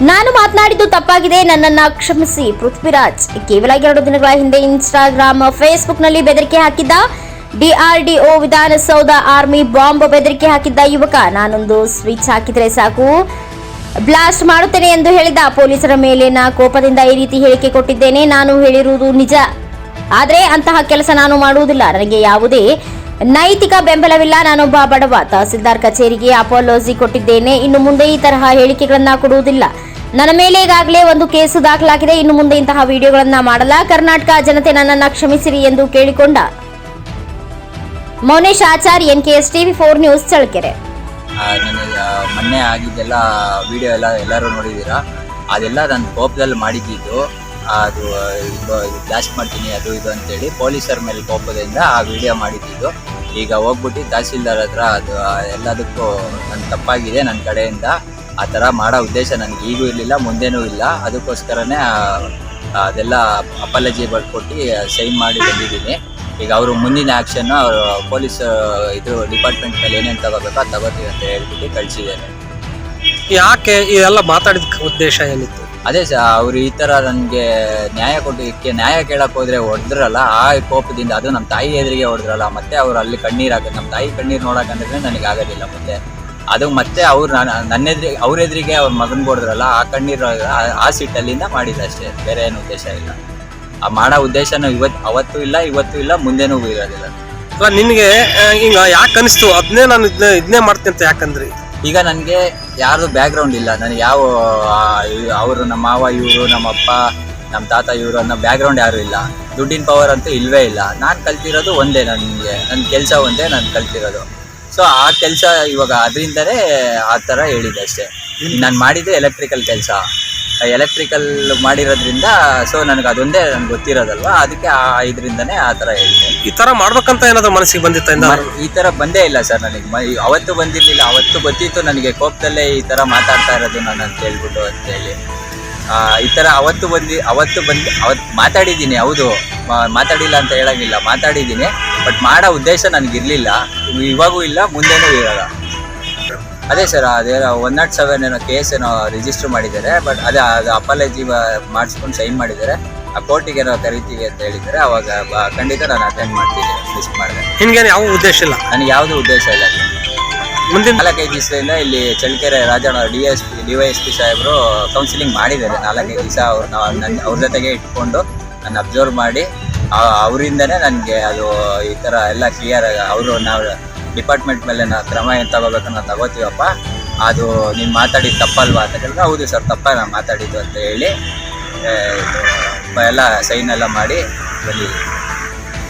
ನಾನು ಮಾತನಾಡಿದ್ದು ತಪ್ಪಾಗಿದೆ. ನನ್ನನ್ನ ಕ್ಷಮಿಸಿ. ಪೃಥ್ವಿರಾಜ್, ಕೇವಲ ಎರಡು ದಿನಗಳ ಹಿಂದೆ ಇನ್ಸ್ಟಾಗ್ರಾಮ್ ಫೇಸ್ಬುಕ್ನಲ್ಲಿ ಬೆದರಿಕೆ ಹಾಕಿದ್ದ ಡಿಆರ್ಡಿಒ ವಿಧಾನಸೌಧ ಆರ್ಮಿ ಬಾಂಬ್ ಬೆದರಿಕೆ ಹಾಕಿದ್ದ ಯುವಕ. ನಾನೊಂದು ಸ್ವಿಚ್ ಹಾಕಿದ್ರೆ ಸಾಕು. ಬ್ಲಾಸ್ಟ್ ಮಾಡುತ್ತೇನೆ ಎಂದು ಹೇಳಿದ ಪೊಲೀಸರ ಮೇಲೆ ನಾ ಕೋಪದಿಂದ ಈ ರೀತಿ ಹೇಳಿಕೆ ಕೊಟ್ಟಿದ್ದೇನೆ. ನಾನು ಹೇಳಿರುವುದು ನಿಜ. ಆದರೆ ಅಂತಹ ಕೆಲಸ ನಾನು ಮಾಡುವುದಿಲ್ಲ. ನನಗೆ ಯಾವುದೇ ನೈತಿಕ ಬೆಂಬಲವಿಲ್ಲ ನಾನೊಬ್ಬ ಬಡವ. ತಹಸೀಲ್ದಾರ್ ಕಚೇರಿಗೆ ಅಪೋಲೋಜಿ ಕೊಟ್ಟಿದ್ದೇನೆ. ಇನ್ನು ಮುಂದೆ ಈ ತರಹ ಹೇಳಿಕೆಗಳನ್ನ ಕೊಡುವುದಿಲ್ಲ. ನನ್ನ ಮೇಲೆ ಈಗಾಗಲೇ ಒಂದು ಕೇಸು ದಾಖಲಾಗಿದೆ. ಇನ್ನು ಮುಂದೆ ಇಂತಹ ವಿಡಿಯೋಗಳನ್ನ ಮಾಡಲ್ಲ. ಕರ್ನಾಟಕ ಜನತೆ ನನ್ನನ್ನ ಕ್ಷಮಿಸಿರಿ ಎಂದು ಕೇಳಿಕೊಂಡ Mounesh Acharya N K S TV four news ಆ, ಮೊನ್ನೆ ಆಗಿದ್ದೆಲ್ಲ ವಿಡಿಯೋ ಎಲ್ಲ ಎಲ್ಲರೂ ನೋಡಿದ್ದೀರಾ? ಅದೆಲ್ಲ ನನ್ನ ಕೋಪದಲ್ಲಿ ಮಾಡಿದ್ದು. ಅದು ಬ್ಲಾಸ್ಟ್ ಮಾಡ್ತೀನಿ ಅದು ಇದು ಅಂತೇಳಿ ಪೊಲೀಸರ ಮೇಲೆ ಕೋಪದಿಂದ ಆ ವಿಡಿಯೋ ಮಾಡಿದ್ದಿದ್ದು ಈಗ ಹೋಗ್ಬಿಟ್ಟು ತಹಸೀಲ್ದಾರ್ ಹತ್ರ ಅದು ಎಲ್ಲದಕ್ಕೂ ನನ್ನ ತಪ್ಪಾಗಿದೆ ನನ್ನ ಕಡೆಯಿಂದ. ಆ ಥರ ಮಾಡೋ ಉದ್ದೇಶ ನನಗೆ ಈಗೂ ಇರಲಿಲ್ಲ, ಮುಂದೆನೂ ಇಲ್ಲ. ಅದಕ್ಕೋಸ್ಕರನೇ ಅದೆಲ್ಲ ಅಪಾಲಜಿ ಬರ್ಕೊಟ್ಟು ಸೈನ್ ಮಾಡಿ ಬಂದಿದ್ದೀನಿ. ಈಗ ಅವರು ಮುಂದಿನ ಆ್ಯಕ್ಷನ್ನು ಅವರು ಪೊಲೀಸ್ ಇದು ಡಿಪಾರ್ಟ್ಮೆಂಟ್ ಮೇಲೆ ಏನೇನು ತಗೋಬೇಕೋ ಅದು ತಗೋತೀವಿ ಅಂತ ಹೇಳ್ಬಿಟ್ಟು ಕಳಿಸಿದ್ದೇನೆ ಯಾಕೆ ಇದೆಲ್ಲ ಮಾತಾಡಿದ ಉದ್ದೇಶ ಏನಿತ್ತು? ಅದೇ ಸರ್, ಅವ್ರು ಈ ಥರ ನನಗೆ ನ್ಯಾಯ ಕೊಟ್ಟಿದ್ದಕ್ಕೆ ನ್ಯಾಯ ಕೇಳಕ್ಕೆ ಹೋದ್ರೆ ಹೊಡೆದ್ರಲ್ಲ, ಆ ಕೋಪದಿಂದ ಅದು ನಮ್ಮ ತಾಯಿ ಎದುರಿಗೆ ಹೊಡೆದ್ರಲ್ಲ, ಮತ್ತೆ ಅವ್ರು ಅಲ್ಲಿ ಕಣ್ಣೀರು ಹಾಕೋದು ನಮ್ಮ ತಾಯಿ ಕಣ್ಣೀರು ನೋಡೋಕಂದ್ರೆ ನನಗೆ ಆಗೋದಿಲ್ಲ ಮತ್ತೆ. ಅದು ಮತ್ತೆ ಅವ್ರು ನಾನು ನನ್ನ ಎದುರಿಗೆ ಅವ್ರ ಎದುರಿಗೆ ಅವ್ರ ಮಗನ್ ಹೊಡೆದ್ರಲ್ಲ, ಆ ಕಣ್ಣೀರು, ಆ- ಸಿಟ್ಟಲ್ಲಿಂದ ಮಾಡಿದ್ರು ಅಷ್ಟೇ, ಬೇರೆ ಏನು ಉದ್ದೇಶ ಇಲ್ಲ. ಆ ಮಾಡೋ ಉದ್ದೇಶನೂ ಇವತ್ತು ಅವತ್ತು ಇಲ್ಲ, ಇವತ್ತು ಇಲ್ಲ, ಮುಂದೆನೂ ಇರೋದಿಲ್ಲ. ನಿನ್ಗೆ ಹಿಂಗ ಯಾಕೆ ಅನಿಸ್ತು? ಅದನ್ನೇ ನಾನು ಇದನ್ನೇ ಇದನ್ನೇ ಮಾಡ್ತೀನಿ ಅಂತ ಯಾಕಂದ್ರಿ ಈಗ ನನಗೆ ಯಾರ್ದು ಬ್ಯಾಕ್ಗ್ರೌಂಡ್ ಇಲ್ಲ. ನನಗೆ ಯಾವ ಅವರು, ನಮ್ಮ ಮಾವ ಇವರು, ನಮ್ಮ ಅಪ್ಪ, ನಮ್ಮ ತಾತ ಇವರು ಅನ್ನೋ ಬ್ಯಾಕ್ಗ್ರೌಂಡ್ ಯಾರು ಇಲ್ಲ. ದುಡ್ಡಿನ ಪವರ್ ಅಂತೂ ಇಲ್ಲವೇ ಇಲ್ಲ. ನಾನು ಕಲ್ತಿರೋದು ಒಂದೇ ನನಗೆ. ನನ್ನ ಕೆಲಸ ಒಂದೇ, ನಾನು ಕಲ್ತಿರೋದು. ಸೊ ಆ ಕೆಲಸ ಇವಾಗ ಅದರಿಂದನೇ ಆ ಥರ ಹೇಳಿದೆ ಅಷ್ಟೇ. ನಾನು ಮಾಡಿದ್ದು ಎಲೆಕ್ಟ್ರಿಕಲ್ ಕೆಲಸ. ಎಲೆಕ್ಟ್ರಿಕಲ್ ಮಾಡಿರೋದ್ರಿಂದ ಸೊ ನನಗೆ ಅದೊಂದೇ ನನಗೆ ಗೊತ್ತಿರೋದಲ್ವಾ? ಅದಕ್ಕೆ ಆ ಇದರಿಂದನೇ ಆ ಥರ ಹೇಳಿದೆ ಈ ತರ ಮಾಡ್ಬೇಕಂತ ಏನಾದ್ರು ಮನಸ್ಸಿಗೆ ಬಂದಿತ್ತ ಇಂದ? ಮ- ಈ ತರ ಬಂದೇ ಇಲ್ಲ ಸರ್ ನನಗೆ. ಮ- ಅವತ್ತು ಬಂದಿರಲಿಲ್ಲ ಅವತ್ತು ಗೊತ್ತಿತ್ತು ನನಗೆ ಕೋಪದಲ್ಲೇ ಈ ತರ ಮಾತಾಡ್ತಾ ಇರೋದು ನಾನು ಅಂತ ಹೇಳ್ಬಿಟ್ಟು ಅಂತ ಹೇಳಿ ಆ, ಈ ತರ ಅವತ್ತು ಬಂದು ಅವತ್ತು ಬಂದು ಅವತ್ತು ಮಾತಾಡಿದ್ದೀನಿ ಹೌದು. ಮಾ- ಮಾತಾಡಿಲ್ಲ ಅಂತ ಹೇಳೋಂಗಿಲ್ಲ ಮಾತಾಡಿದ್ದೀನಿ. ಬಟ್ ಮಾಡೋ ಉದ್ದೇಶ ನನಗಿರ್ಲಿಲ್ಲ. ಇವಾಗೂ ಇಲ್ಲ ಮುಂದೆನೂ ಇರಲ್ಲ. ಅದೇ ಸರ್ ಅದೇ ಒನ್ ನಾಟ್ ಸೆವೆನ್ ಏನೋ ಕೇಸ್ ಏನೋ ರಿಜಿಸ್ಟರ್ ಮಾಡಿದ್ದಾರೆ ಬಟ್ ಅದೇ ಅದು ಅಪಾಲಜಿ ಮಾಡಿಸ್ಕೊಂಡು ಸೈನ್ ಮಾಡಿದ್ದಾರೆ. ಆ ಕೋರ್ಟಿಗೆ ಏನೋ ಕರಿತೀವಿ ಅಂತ ಹೇಳಿದ್ದಾರೆ. ಅವಾಗ ಬ- ಖಂಡಿತ ನಾನು ಅಟೆಂಡ್ ಮಾಡ್ತೀನಿ ಲಿಸ್ಟ್ ಮಾಡಿದೆ. ನಿನ್ಗೇನು ಯಾವ ಉದ್ದೇಶ ಇಲ್ಲ? ನನಗೆ ಯಾವುದೂ ಉದ್ದೇಶ ಇಲ್ಲ. ಸರ್. ಮುಂದಿನ ನಾಲ್ಕೈದು ದಿವಸದಿಂದ ಇಲ್ಲಿ Challakere Rajanna D S P D Y S P ಸಾಹೇಬರು ಕೌನ್ಸಿಲಿಂಗ್ ಮಾಡಿದ್ದಾರೆ. ನಾಲ್ಕೈದು ದಿವಸ ಅವ್ರನ್ನ ನನ್ನ ಅವ್ರ ಜೊತೆಗೆ ಇಟ್ಕೊಂಡು ನನ್ನ ಅಬ್ಸರ್ವ್ ಮಾಡಿ ಆ- ಅವರಿಂದನೇ ನನಗೆ ಅದು ಈ ಥರ ಎಲ್ಲ ಕ್ಲಿಯರ್ ಅವರು ನಾವು ಡಿಪಾರ್ಟ್ಮೆಂಟ್ ಮೇಲೆ ನಾವು ಕ್ರಮ ಏನು ತಗೋಬೇಕು ನಾವು ತಗೋತೀವಪ್ಪ. ಅದು ನೀನು ಮಾತಾಡಿದ್ದು ತಪ್ಪಲ್ವಾ ಅಂತ ಕೇಳಿದ್ರೆ ಹೌದು ಸರ್ ತಪ್ಪ ನಾನು ಮಾತಾಡಿದ್ದು ಅಂತ ಹೇಳಿ ಎಲ್ಲ ಸೈನ್ ಎಲ್ಲ ಮಾಡಿ ಬಂದಿದ್ದೀವಿ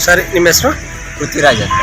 ಸರಿ ನಿಮ್ಮ ಹೆಸರು? ಪೃಥ್ವಿರಾಜ್ ಅಂತ.